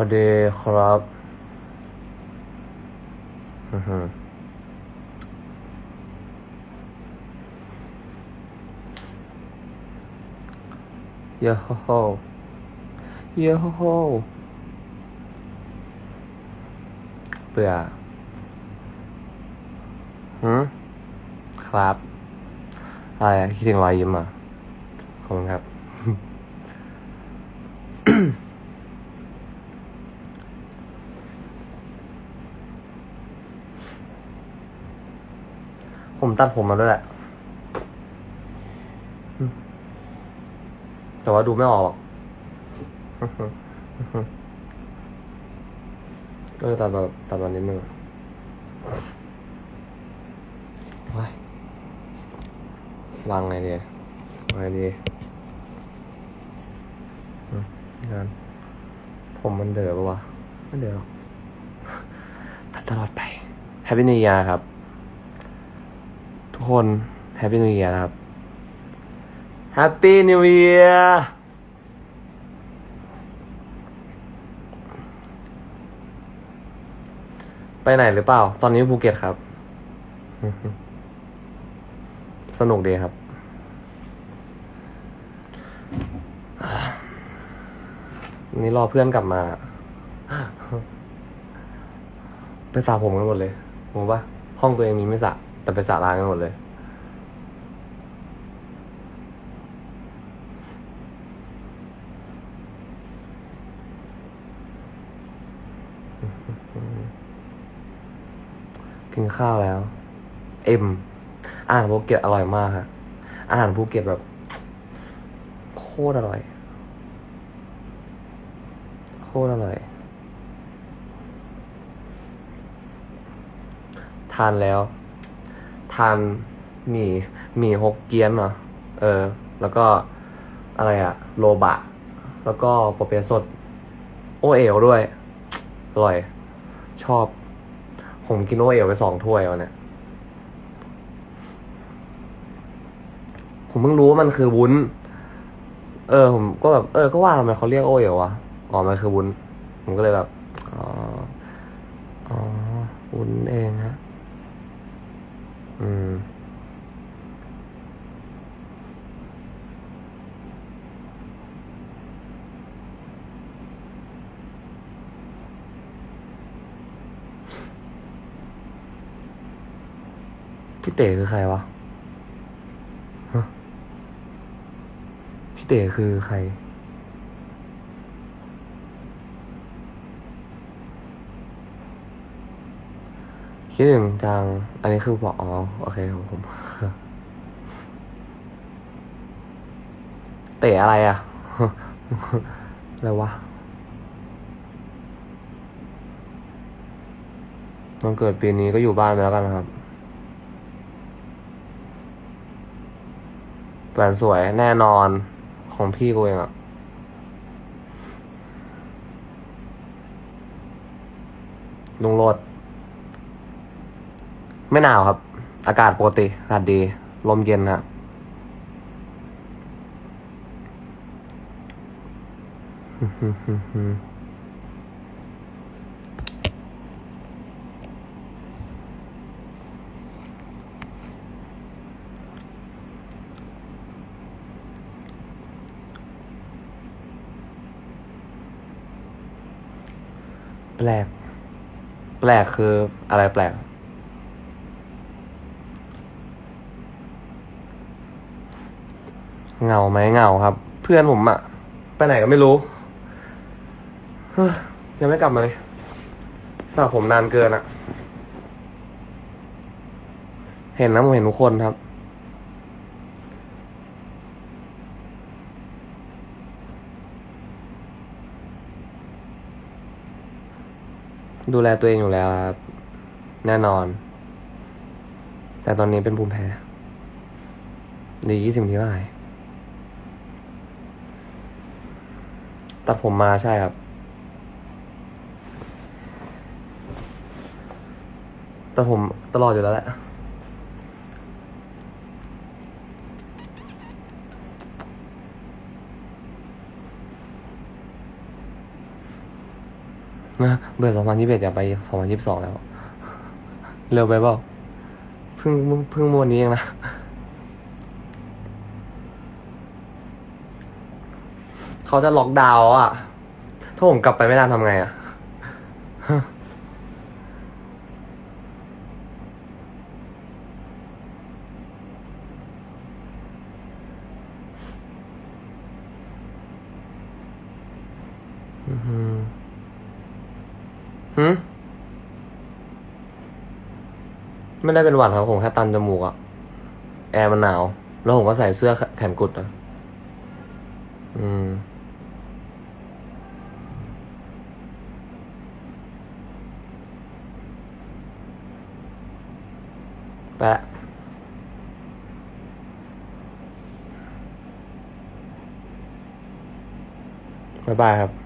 วัสดีครับอือฮึเยอะโฮโฮเยอะโฮโฮเบื่อหืมครับ อะไรคิดถึงรอยยิ้มอะขอบคุณครับ ผมตัดผมมาด้วยแหละ แต่ว่าดูไม่ออกหรอกก็เลยตัดแบบตัดมานิดนึงว้ายวางไงดีวางไงดีงานผมมันเดือปะวะ ไม่เดือหรอกตัดตลอดไป Happy New Year ครับ คน Happy New Year นะครับ Happy New Year ไปไหนหรือเปล่า ตอนนี้ภูเก็ตครับ สนุกดีครับนี่รอเพื่อนกลับมา ไปสระผมกันหมดเลยงงปะห้องตัวเองมีไม่สระ แต่ไปสระร้านกันหมดเลย กินข้าวแล้ว เอ็ม อาหารภูเก็ตอร่อยมากฮะอาหารภูเก็ตแบบ โคตรอร่อย โคตรอร่อยทานแล้ว ทานหมี่หมี่ฮกเกี้ยนเหรอเออ แล้วก็อะไรอะโลบะ แล้วก็ปอเปียสด โอเอ๋วด้วย อร่อย ชอบ ผมกินโอเอ๋วไปสองถ้วยวันเนี้ยผมเพิ่งรู้ว่ามันคือวุ้น เออ ผมก็แบบ เออ ก็ว่าทำไมเขาเรียกโอเอ๋ววะ อ๋อ มันคือวุ้น ผมก็เลยแบบ อ๋อ อ๋อ วุ้นเองฮะ อืม พี่เต๋คือใครวะฮะพี่เต๋คือใคร คิดถึงจัง อันนี้คือบอกอ๋อโอเคของผม เต๋อะไรอะ อะไรวะวันเกิดปีนี้ก็อยู่บ้านไปแล้วกันนะครับแหวนสวยแน่นอนของพี่กูเองอะลุงโรด ไม่หนาวครับ อากาศปกติอากาศดี ลมเย็นฮะแปลก แปลกคืออะไรแปลก เหงาไหมเหงาครับ เพื่อนผมอะไปไหนก็ไม่รู้ยังไม่กลับมาเลยสระผมนานเกินอะเห็นนะผมเห็นทุกคนครับ ดูแลตัวเองอยู่แล้วครับ แน่นอน แต่ตอนนี้เป็นภูมิแพ้ดียี่สิบทีว่าหาย ตัดผมมาใช่ครับ ตัดผมตลอดอยู่แล้วแหละนะเบื่อสองพันยี่สิบเอ็ดอยากไปสองพันยี่สิบสองแล้ว เร็วไปเปล่าเพิ่งเพิ่งมวนนี้เองนะ เขาจะล็อกดาวน์อะ ถ้าผมกลับไปไม่นานทำไงอะอือหือหืมไม่ได้เป็นหวัดครับผมแค่ตันจมูกอะแอร์มันหนาว แล้วผมก็ใส่เสื้อแขนกุดอะอืม แปะบ๊ายบายครับ